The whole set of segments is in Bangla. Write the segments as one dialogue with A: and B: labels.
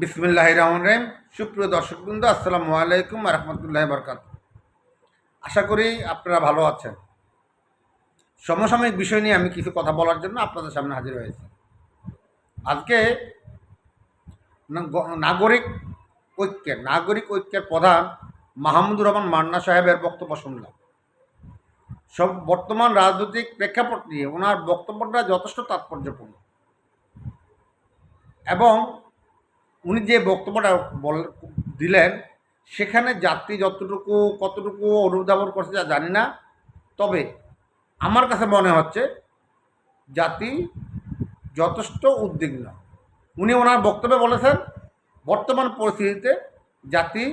A: বিসমিল্লাহ রহমান রহিম। সুপ্রিয় দর্শকবৃন্দ, আসসালামু আলাইকুম রহমতুল্লাহ বরকাত আশা করি আপনারা ভালো আছেন। সমসাময়িক বিষয় নিয়ে আমি কিছু কথা বলার জন্য আপনাদের সামনে হাজির হয়েছি। আজকে নাগরিক ঐক্যের নাগরিক ঐক্যের প্রধান মাহমুদুর রহমান মান্না সাহেবের বক্তব্য শুনলাম। সব বর্তমান রাজনৈতিক প্রেক্ষাপট নিয়ে ওনার বক্তব্যটা যথেষ্ট তাৎপর্যপূর্ণ। এবং উনি যে বক্তব্যটা বল, দিলেন, সেখানে যাত্রী যতটুকু, কতটুকু অনুধাবন করছে যা জানি না। তবে আমার কাছে মনে হচ্ছে জাতি যথেষ্ট উদ্বিগ্ন। উনি ওনার বক্তব্যে বলেছেন, বর্তমান পরিস্থিতিতে জাতি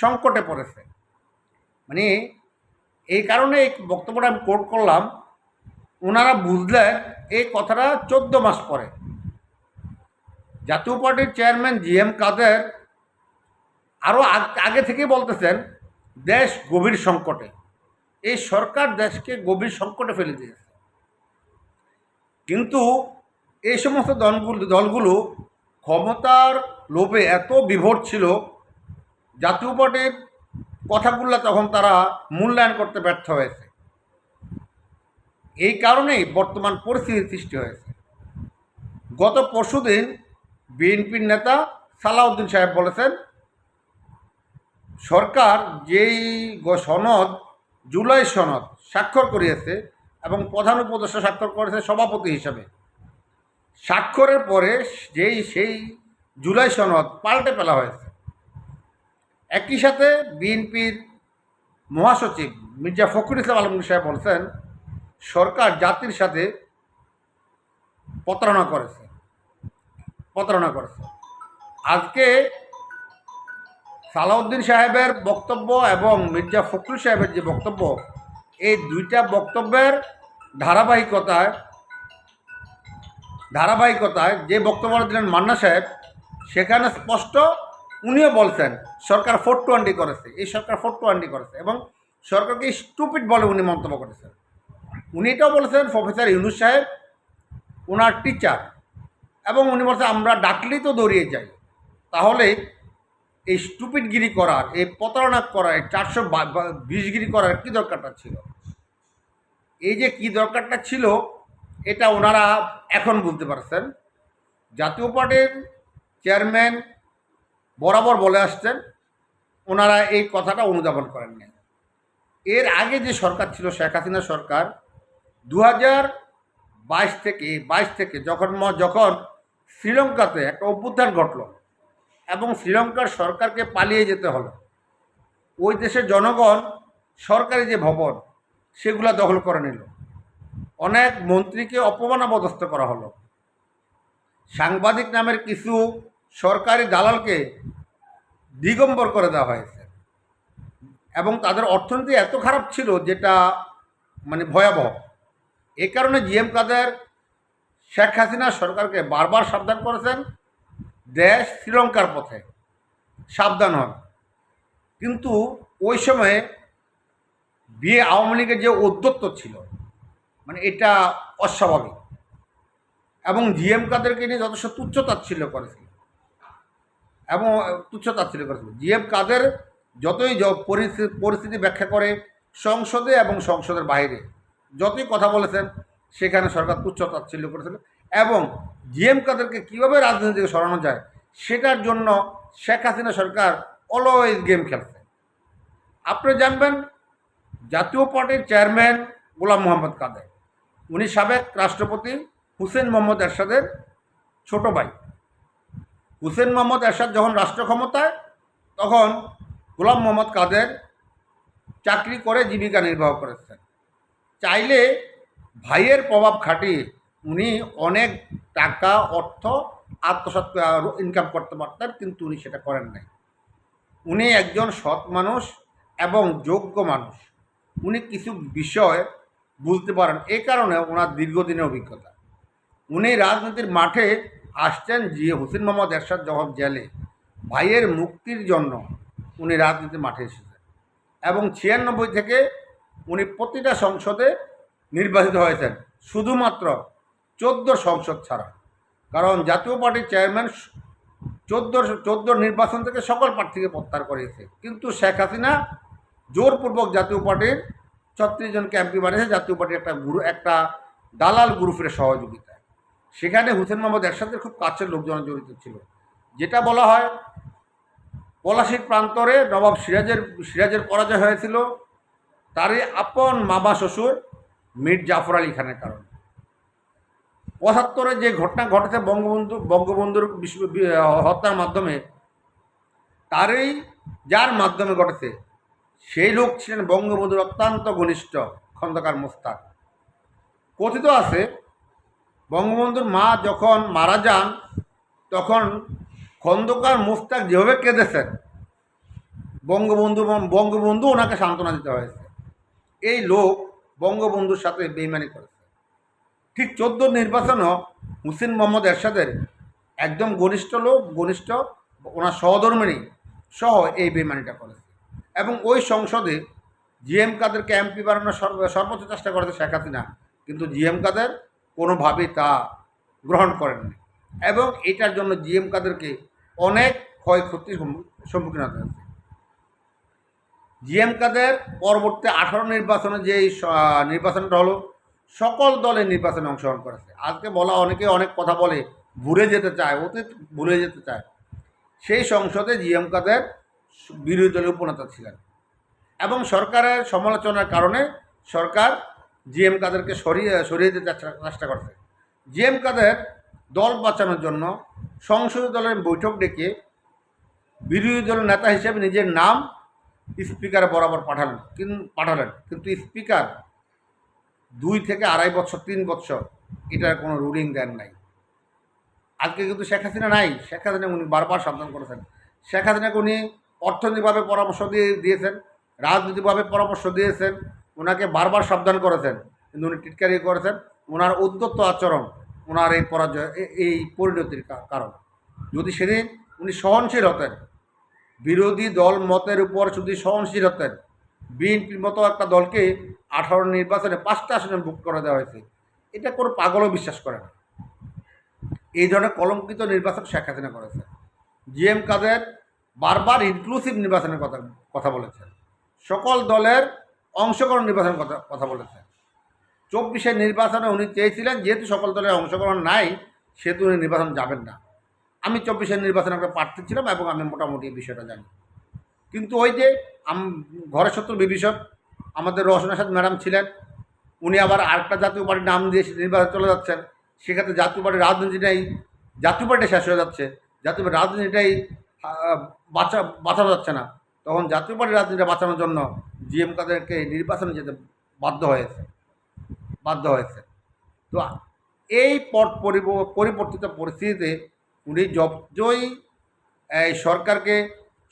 A: সংকটে পড়েছে। মানে এই কারণে এই বক্তব্যটা আমি কোট করলাম ওনারা বুঝলেন এই কথাটা চোদ্দ মাস পরে। জাতীয় পার্টির চেয়ারম্যান জি এম কাদের আরও আগে থেকেই বলতেছেন, দেশ গভীর সংকটে। এই সরকার দেশকে গভীর সংকটে ফেলে দিয়েছে। কিন্তু এই সমস্ত দলগুলো দলগুলো ক্ষমতার লোভে এত বিভোর ছিল, জাতীয় পার্টির কথাগুলো তখন তারা মূল্যায়ন করতে ব্যর্থ হয়েছে। এই কারণেই বর্তমান পরিস্থিতির সৃষ্টি হয়েছে। গত পরশুদিন বিএনপির নেতা সালাউদ্দিন সাহেব বলেছেন, সরকার যেই সনদ, জুলাই সনদ স্বাক্ষর করিয়েছে এবং প্রধান উপদেষ্টা স্বাক্ষর করেছে সভাপতি হিসাবে। স্বাক্ষরের পরে যেই, সেই জুলাই সনদ পাল্টে ফেলা হয়েছে। একই সাথে বিএনপির মহাসচিব মির্জা ফখরুল ইসলাম আলমগীর সাহেব বলছেন, সরকার জাতির সাথে প্রতারণা করেছে। প্রতারণা করেছে। আজকে সালাউদ্দিন সাহেবের বক্তব্য এবং মির্জা ফখরুল সাহেবের যে বক্তব্য, এই দুইটা বক্তব্যের ধারাবাহিকতায় ধারাবাহিকতায় যে বক্তব্য দিলেন মান্না সাহেব, সেখানে স্পষ্ট উনিও বলছেন, সরকার ফোর টোয়েন্টি করেছে। এই সরকার ফোর টোয়েন্টি করেছে এবং সরকারকে স্টুপিড বলে উনি মন্তব্য করেছেন। উনি এটাও বলেছেন, প্রফেসর ইউনুস সাহেব ওনার টিচার এবং উনি বলছে, আমরা ডাকলেই তো দৌড়িয়ে যাই। তাহলে এই স্টুপিডগিরি করার, এই প্রতারণা করার, এই চারশো বিশগিরি করার কী দরকারটা ছিল? এই যে কী দরকারটা ছিল, এটা ওনারা এখন বুঝতে পারছেন। জাতীয় পার্টির চেয়ারম্যান বরাবর বলে আসছেন, ওনারা এই কথাটা অনুধাবন করেন করেননি। এর আগে যে সরকার ছিল, শেখ হাসিনা সরকার দু বাইশ থেকে বাইশ থেকে যখন যখন শ্রীলঙ্কাতে একটা অভ্যুত্থান ঘটলো এবং শ্রীলঙ্কার সরকারকে পালিয়ে যেতে হলো। ওই দেশের জনগণ সরকারি যে ভবন, সেগুলো দখল করে নিল। অনেক মন্ত্রীকে অপমানাবদস্ত করা হলো। সাংবাদিক নামের কিছু সরকারি দালালকে দিগম্বর করে দেওয়া হয়েছে এবং তাদের অর্থনীতি এত খারাপ ছিল যেটা মানে ভয়াবহ। এ কারণে জিএম কাদের শেখ হাসিনা সরকারকে বারবার সাবধান করেছেন, দেশ শ্রীলঙ্কার পথে সাবধান হন। কিন্তু ওই সময়ে বিয়ে আওয়ামী লীগের যে উদ্যত্ত ছিল মানে এটা অস্বাভাবিক। এবং জিএম কাদেরকে নিয়ে যথেষ্ট তুচ্ছতাচ্ছিল্য করেছিল। এবং তুচ্ছতাচ্ছিল্য করেছিল। জিএম কাদের যতই পরিস্থিতি ব্যাখ্যা করে সংসদে এবং সংসদের বাইরে, যতই কথা বলেছেন সেখানে সরকার তুচ্ছতাচ্ছিল্য করেছিল। এবং জিএম কাদেরকে কীভাবে রাজনীতি থেকে সরানো যায়, সেটার জন্য শেখ হাসিনা সরকার অলওয়েজ গেম খেলছে। আপনি জানবেন, জাতীয় পার্টির চেয়ারম্যান গোলাম মোহাম্মদ কাদের। উনি সাবেক রাষ্ট্রপতি হুসেন মোহাম্মদ এরশাদের ছোট ভাই। হুসেন মোহাম্মদ এরশাদ যখন রাষ্ট্র ক্ষমতায়, তখন গোলাম মোহাম্মদ কাদের চাকরি করে জীবিকা নির্বাহ করেছেন। চাইলে ভাইয়ের প্রভাব খাটিয়ে উনি অনেক টাকা, অর্থ, আত্মসাৎ ইনকাম করতে পারতেন, কিন্তু উনি সেটা করেন নাই। উনি একজন সৎ মানুষ এবং যোগ্য মানুষ। উনি কিছু বিষয় বুঝতে পারেন এই কারণে ওনার দীর্ঘদিনের অভিজ্ঞতা। উনি রাজনীতির মাঠে আসছেন জি হুসেন মোহাম্মদ এরশাদ যখন জেলে। ভাইয়ের মুক্তির জন্য উনি রাজনীতির মাঠে এসেছেন। এবং ছিয়ানব্বই থেকে উনি প্রতিটা সংসদে নির্বাচিত হয়েছেন। শুধুমাত্র চোদ্দ সংসদ ছাড়া। কারণ জাতীয় পার্টির চেয়ারম্যান চোদ্দ চোদ্দ নির্বাচন থেকে সকল প্রার্থীকে প্রত্যাহার করিয়েছে কিন্তু শেখ হাসিনা জোরপূর্বক জাতীয় পার্টির ছত্রিশ জনকে এমপি বানিয়েছে। জাতীয় পার্টির একটা গুরু একটা দালাল গ্রুপের সহযোগিতায় সেখানে হুসেন মোহাম্মদ এরশাদের খুব কাছের লোকজন জড়িত ছিল। যেটা বলা হয় পলাশির প্রান্তরে নবাব সিরাজের সিরাজের পরাজয় হয়েছিল। তারই আপন মামা শ্বশুর মীর জাফর আলী খানের কারণে। পঁচাত্তরে যে ঘটনা ঘটেছে বঙ্গবন্ধু, বঙ্গবন্ধুর বিশ্ব হত্যার মাধ্যমে, তারই, যার মাধ্যমে ঘটেছে, সেই লোক ছিলেন বঙ্গবন্ধুর অত্যন্ত ঘনিষ্ঠ খন্দকার মোস্তাক। কথিত আছে, বঙ্গবন্ধুর মা যখন মারা যান, তখন খন্দকার মোস্তাক যেভাবে কেঁদেছেন, বঙ্গবন্ধু বঙ্গবন্ধু ওনাকে সান্ত্বনা দিতে হয়েছে। এই লোক বঙ্গবন্ধুর সাথে বেইমানি করেছে। ঠিক চোদ্দ নির্বাচনও হুসেন মোহাম্মদ এরশাদের একদম ঘনিষ্ঠ লোক, ঘনিষ্ঠ, ওনার সহধর্মিনী সহ এই বেইমানিটা করেছে। এবং ওই সংসদে জিএম কাদেরকে এমপি বানানোর সর্ব- সর্বোচ্চ চেষ্টা করেছে শেখ হাসিনা, কিন্তু জিএম কাদের কোনোভাবেই তা গ্রহণ করেননি। এবং এটার জন্য জিএম কাদেরকে অনেক ক্ষয়ক্ষতির সম্মুখীন হতে হয়েছে। জিএম কাদের পরবর্তী আঠারো নির্বাচনে যে এই স- আহ, নির্বাচনটা হলো সকল দলের নির্বাচনে অংশগ্রহণ করেছে। আজকে বলা অনেকে অনেক কথা বলে ভুলে যেতে চায় অতীত ভুলে যেতে চায়। সেই সংসদে জিএম কাদের বিরোধী দলের উপনেতা ছিলেন। এবং সরকারের সমালোচনার কারণে সরকার জিএম কাদেরকে সরিয়ে সরিয়ে দিতে চেষ্টা করছে। জিএম কাদের দল বাঁচানোর জন্য সংসদীয় দলের বৈঠক ডেকে বিরোধী দলের নেতা হিসেবে নিজের নাম স্পিকার বরাবর পাঠালেন কিন, পাঠালেন। কিন্তু স্পিকার দুই থেকে আড়াই বছর, তিন বছর এটার কোনো রুলিং দেন নাই। আজকে কিন্তু শেখ হাসিনা নাই। শেখ হাসিনা উনি বারবার সাবধান করেছেন। শেখ হাসিনাকে উনি অর্থনৈতিকভাবে পরামর্শ দিয়ে, দিয়েছেন রাজনৈতিকভাবে পরামর্শ দিয়েছেন ওনাকে বারবার সাবধান করেছেন। কিন্তু উনি টিটকারি করেছেন। ওনার উদ্যত্ত আচরণ ওনার এই পরাজয় এই পরিণতির কারণ। যদি সেদিন উনি সহনশীল হতেন বিরোধী দল মতের উপর শুধু সহনশীল হতেন। বিএনপির মতো একটা দলকে আঠারো নির্বাচনে পাঁচটা আসনে বুক করে দেওয়া হয়েছে। এটা কোনো পাগলও বিশ্বাস করে না। এই ধরনের কলঙ্কিত নির্বাচন শেখ হাসিনা করেছে জিএম কাদের বারবার ইনক্লুসিভ নির্বাচনের কথা কথা বলেছেন। সকল দলের অংশগ্রহণ নির্বাচনের কথা কথা বলেছেন। চব্বিশের নির্বাচনে উনি চেয়েছিলেন, যেহেতু সকল দলের অংশগ্রহণ নাই, সেহেতু উনি নির্বাচন যাবেন না। আমি চব্বিশের নির্বাচনে একটা প্রার্থী ছিলাম এবং আমি মোটামুটি বিষয়টা জানি। কিন্তু ওই যে ঘরের শত্রু বিভীষণ, আমাদের রোশন আসাদ ম্যাডাম ছিলেন, উনি আবার আরেকটা জাতীয় পার্টির নাম দিয়ে নির্বাচন চলে যাচ্ছেন। সেক্ষেত্রে জাতীয় পার্টির রাজনীতিটাই জাতীয় পার্টি শেষ হয়ে যাচ্ছে। জাতীয় পার্টির রাজনীতিটাই বাঁচা, বাঁচানো যাচ্ছে না। তখন জাতীয় পার্টির রাজনীতিটা বাঁচানোর জন্য জিএম কাদেরকে নির্বাচনে যেতে বাধ্য হয়েছে বাধ্য হয়েছে। তো এই পট পরিবর্তিত পরিস্থিতিতে উনি যতই এই সরকারকে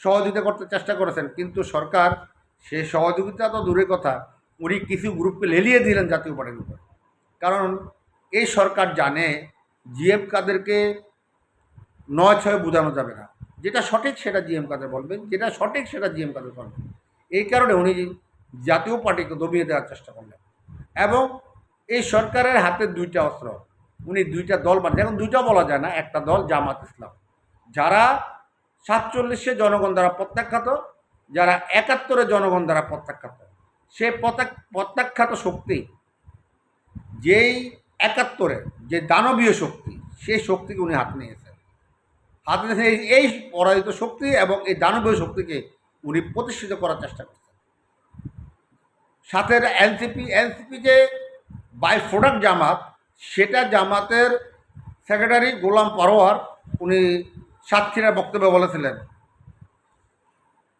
A: সহযোগিতা করতে চেষ্টা করেছেন, কিন্তু সরকার সে সহযোগিতা তো দূরের কথা, উনি কিছু গ্রুপকে লেলিয়ে দিলেন জাতীয় পার্টির উপর। কারণ এই সরকার জানে জিএম কাদেরকে নয় ছয় বোঝানো যাবে না। যেটা সঠিক সেটা জিএম কাদের বলবেন, যেটা সঠিক সেটা জিএম কাদের বলবেন। এই কারণে উনি জাতীয় পার্টিকে দমিয়ে দেওয়ার চেষ্টা করলেন। এবং এই সরকারের হাতে দুইটা অস্ত্র উনি দুইটা দল বানিয়ে। এখন দুইটা বলা যায় না, একটা দল জামাত ইসলাম। যারা সাতচল্লিশে জনগণ দ্বারা প্রত্যাখ্যাত, যারা একাত্তরে জনগণ দ্বারা প্রত্যাখ্যাত। সে প্রত্যাখ- প্রত্যাখ্যাত শক্তি, যেই একাত্তরে, যে দানবীয় শক্তি সেই শক্তিকে উনি হাতে নিয়েছেন। হাতে নিয়েছেন এই পরাজিত শক্তি এবং এই দানবীয় শক্তিকে উনি প্রতিষ্ঠিত করার চেষ্টা করছেন। সাথে এনসিপি এনসিপি যে বাই প্রোডাক্ট জামাত সেটা জামাতের সেক্রেটারি গোলাম পারোয়ার, উনি সাতক্ষীরার বক্তব্যে বলেছিলেন,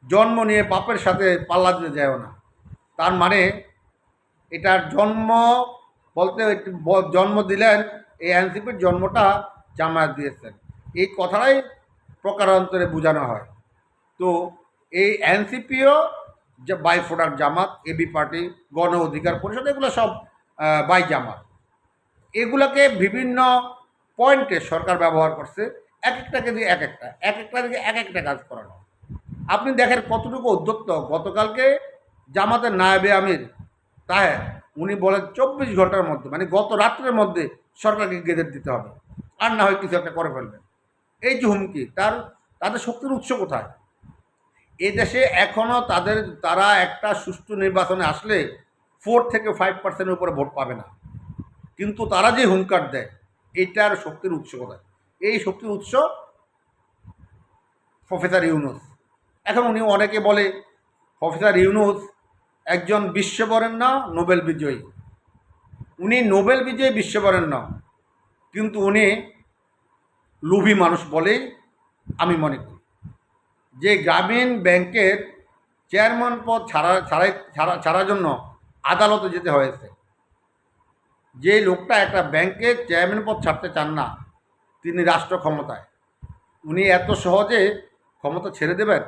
A: জন্ম নিয়ে বাপের সাথে পাল্লা দিতে যায় না। তার মানে এটার জন্ম বলতে একটু জন্ম দিলেন, এই এনসিপির জন্মটা জামায়াত দিয়েছেন। এই কথাটাই প্রকারান্তরে বোঝানো হয়। তো এই এনসিপিও যে by product Jamaat AB party Gono Odhikar Parishad, এগুলো সব বাই জামাত। এগুলোকে বিভিন্ন পয়েন্টে সরকার ব্যবহার করছে। এক একটাকে দিয়ে এক একটা এক একটা দিকে এক একটা কাজ করানো। আপনি দেখেন কতটুকু উদ্যত্ত গতকালকে জামাতের নায়েবে আমির তাহের, উনি বলেন চব্বিশ ঘণ্টার মধ্যে মানে গত রাত্রের মধ্যে সরকারকে গেজেট দিতে হবে। আর না হয় কিছু একটা করে ফেলবেন। এই যে হুমকি, তার, তাদের শক্তির উৎস কোথায়? এই দেশে এখনও তাদের, তারা একটা সুষ্ঠু নির্বাচনে আসলে ফোর থেকে ফাইভ পার্সেন্টের উপরে ভোট পাবে না। কিন্তু তারা যে হুঙ্কার দেয় এইটার শক্তির উৎস কোথায়? এই শক্তির উৎস প্রফেসর ইউনুস। এখন উনি অনেকে বলে, প্রফেসর ইউনুস একজন বিশ্ববরেণ্য নোবেল বিজয়ী। উনি নোবেল বিজয়ী বিশ্ববরেণ্য, কিন্তু উনি লোভী মানুষ বলেই আমি মনে করি। যে গ্রামীণ ব্যাংকের চেয়ারম্যান পদ ছাড়া ছাড়াই ছাড়া ছাড়ার জন্য আদালতে যেতে হয়েছে। যে লোকটা একটা ব্যাংকের চেয়ারম্যান পদ ছাড়তে চান না, তিনি রাষ্ট্র ক্ষমতায়। উনি এত সহজে ক্ষমতা ছেড়ে দেবেন?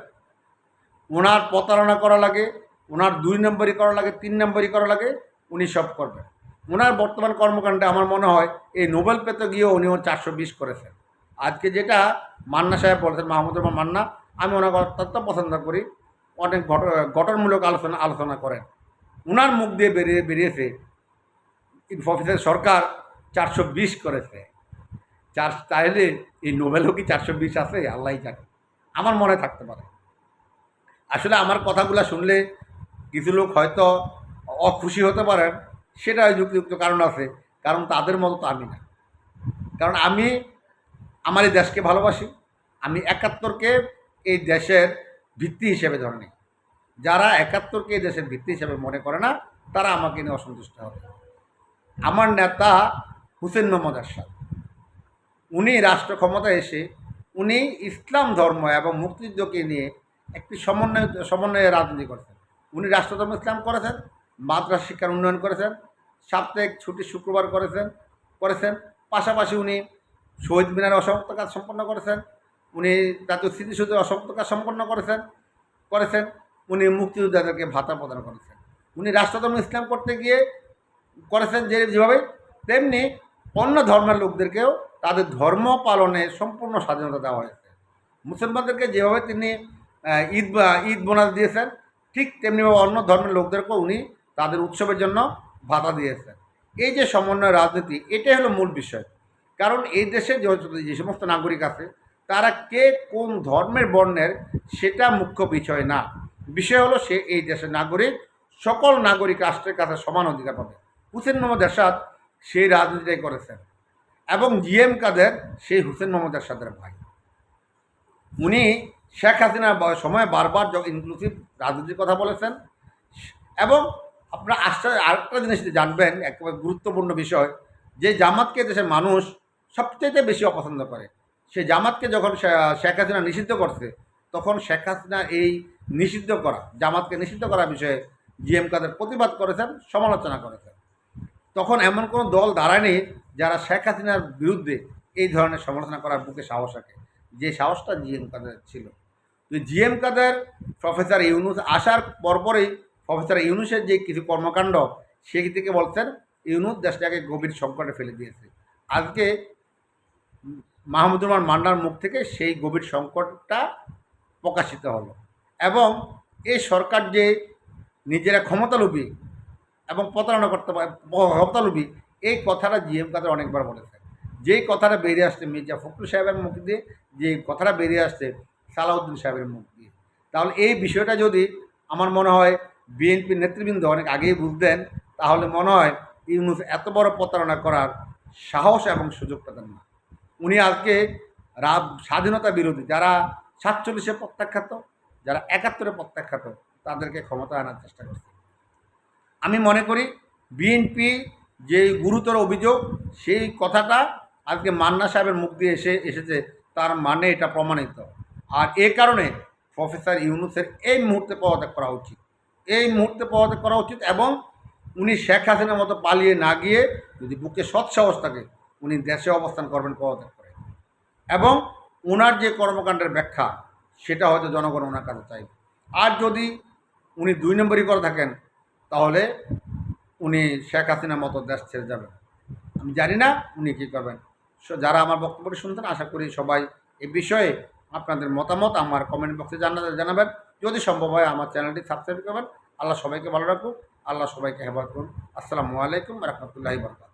A: ওনার প্রতারণা করা লাগে, ওনার দুই নম্বরই করা লাগে, তিন নম্বরই করা লাগে, উনি সব করবেন। ওনার বর্তমান কর্মকাণ্ডে আমার মনে হয়, এই নোবেল পেতে গিয়েও উনি চারশো বিশ করেছেন। আজকে যেটা মান্না সাহেব বলেছেন মাহমুদুর মান্না, আমি ওনাকে অত্যন্ত পছন্দ করি। অনেক ঘট- গঠনমূলক আলোচনা আলোচনা করেন। ওনার মুখ দিয়ে বেরিয়ে, বেরিয়েছে প্রফেসর সরকার চারশো বিশ করেছে। চার, তাহলে এই নোবেলও কি চারশো বিশ আছে? আল্লাহ জানে। আমার মনে থাকতে পারে। আসলে আমার কথাগুলো শুনলে কিছু লোক হয়তো অখুশি হতে পারেন, সেটা যুক্তিযুক্ত কারণ আছে, কারণ তাদের মতো তো আমি না। কারণ আমি আমার এই দেশকে ভালোবাসি, আমি একাত্তরকে এই দেশের ভিত্তি হিসেবে ধরে নিই। যারা একাত্তরকে এই দেশের ভিত্তি হিসেবে মনে করে না, তারা আমাকে নিয়ে অসন্তুষ্ট হবে। আমার নেতা হুসেন মোহাম্মদ আরশাদ। উনি রাষ্ট্র ক্ষমতায় এসে, উনি ইসলাম ধর্ম এবং মুক্তিযুদ্ধকে নিয়ে একটি সমন্বয়, সমন্বয়ে রাজনীতি করেছেন। উনি রাষ্ট্রধর্ম ইসলাম করেছেন, মাদ্রাসা শিক্ষার উন্নয়ন করেছেন, সাপ্তাহিক ছুটি শুক্রবার করেছেন করেছেন। পাশাপাশি উনি শহীদ মিনারে অসমাপ্ত কাজ সম্পন্ন করেছেন, উনি জাতীয় স্মৃতিসৌধে অসমাপ্ত কাজ সম্পন্ন করেছেন করেছেন। উনি মুক্তিযোদ্ধাদেরকে ভাতা প্রদান করেছেন। উনি রাষ্ট্রধর্ম ইসলাম করতে গিয়ে করেছেন যে যেভাবে, তেমনি অন্য ধর্মের লোকদেরকেও তাদের ধর্ম পালনে সম্পূর্ণ স্বাধীনতা দেওয়া হয়েছে। মুসলমানদেরকে যেভাবে তিনি ঈদ ঈদ বোনাস দিয়েছেন, ঠিক তেমনিভাবে অন্য ধর্মের লোকদেরকেও উনি তাদের উৎসবের জন্য ভাতা দিয়েছেন। এই যে সমন্বয় রাজনীতি, এটাই হলো মূল বিষয়। কারণ এই দেশে যে সমস্ত নাগরিক আছে, তারা কে কোন ধর্মের বর্ণের সেটা মুখ্য বিষয় না। বিষয় হলো সে এই দেশের নাগরিক, সকল নাগরিক রাষ্ট্রের কাছে সমান অধিকার পাবে। হুসেন মোহাম্মদ এরশাদ সেই রাজনীতিটাই করেছেন। এবং জিএম কাদের সেই হুসেন মোহাম্মদ এরশাদের ভাই। উনি শেখ হাসিনার সময় বারবার ইনক্লুসিভ রাজনীতির কথা বলেছেন। এবং আপনারা আশ্চর্য, আরেকটা জিনিস জানবেন, একেবারে গুরুত্বপূর্ণ বিষয়, যে জামাতকে দেশের মানুষ সবচেয়ে বেশি অপছন্দ করে। সে জামাতকে যখন শেখ হাসিনা নিষিদ্ধ করছে, তখন শেখ হাসিনা এই নিষিদ্ধ করা, জামাতকে নিষিদ্ধ করার বিষয়ে জিএম কাদের প্রতিবাদ করেছেন, সমালোচনা করেছেন। তখন এমন কোনো দল দাঁড়ায়নি যারা শেখ হাসিনার বিরুদ্ধে এই ধরনের সমালোচনা করার বুকে সাহস রাখে। যে সাহসটা জিএম কাদের ছিল। জিএম কাদের, প্রফেসর ইউনুস আসার পরপরই প্রফেসর ইউনুসের যে কিছু কর্মকাণ্ড সেই থেকে বলছেন, ইউনুস দেশটাকে গভীর সংকটে ফেলে দিয়েছে। আজকে মাহমুদুর মান্নার মুখ থেকে সেই গভীর সংকটটা প্রকাশিত হলো। এবং এই সরকার যে নিজেরা ক্ষমতালোভী এবং প্রতারণা করতে পারে ক্ষমতালোভী এই কথাটা জিএম কাদের অনেকবার বলেছে। যেই কথাটা বেরিয়ে আসছে মির্জা ফখরুল সাহেবের মুখ দিয়ে যে কথাটা বেরিয়ে আসছে সালাউদ্দিন সাহেবের মুখ দিয়ে। তাহলে এই বিষয়টা যদি আমার মনে হয় বিএনপির নেতৃবৃন্দ অনেক আগেই বুঝতেন, তাহলে মনে হয় ইউনুস এত বড় প্রতারণা করার সাহস এবং সুযোগ পেতেন না। উনি আজকে রাব, স্বাধীনতা বিরোধী, যারা সাতচল্লিশে প্রত্যাখ্যাত, যারা একাত্তরে প্রত্যাখ্যাত, তাদেরকে ক্ষমতা আনার চেষ্টা করছে। আমি মনে করি বিএনপি যে গুরুতর অভিযোগ, সেই কথাটা আজকে মান্না সাহেবের মুখ দিয়ে এসে, এসেছে। তার মানে এটা প্রমাণিত। আর এ কারণে প্রফেসর ইউনুসের এই মুহূর্তে পদত্যাগ করা উচিত। এই মুহূর্তে পদত্যাগ করা উচিত এবং উনি শেখ হাসিনার মতো পালিয়ে না গিয়ে যদি বুকে সৎসাহস থাকে, উনি দেশে অবস্থান করবেন পদত্যাগ করে। এবং ওনার যে কর্মকাণ্ডের ব্যাখ্যা, সেটা হয়তো জনগণ ওনার কাছে চাইবে। আর যদি উনি দুই নম্বরই করে থাকেন তাহলে উনি শেখ হাসিনার মতো দেশ ছেড়ে যাবেন। আমি জানি না উনি কী করবেন। যারা আমার বক্তব্যটি শুনতেন আশা করি সবাই এ বিষয়ে আপনাদের মতামত আমার কমেন্ট বক্সে জানাতে জানাবেন। যদি সম্ভব হয় আমার চ্যানেলটি সাবস্ক্রাইব করবেন। আল্লাহ সবাইকে ভালো রাখুন আল্লাহ সবাইকে হেফাজ করুন। আসসালামু আলাইকুম রহমতুল্লাহি বরকাত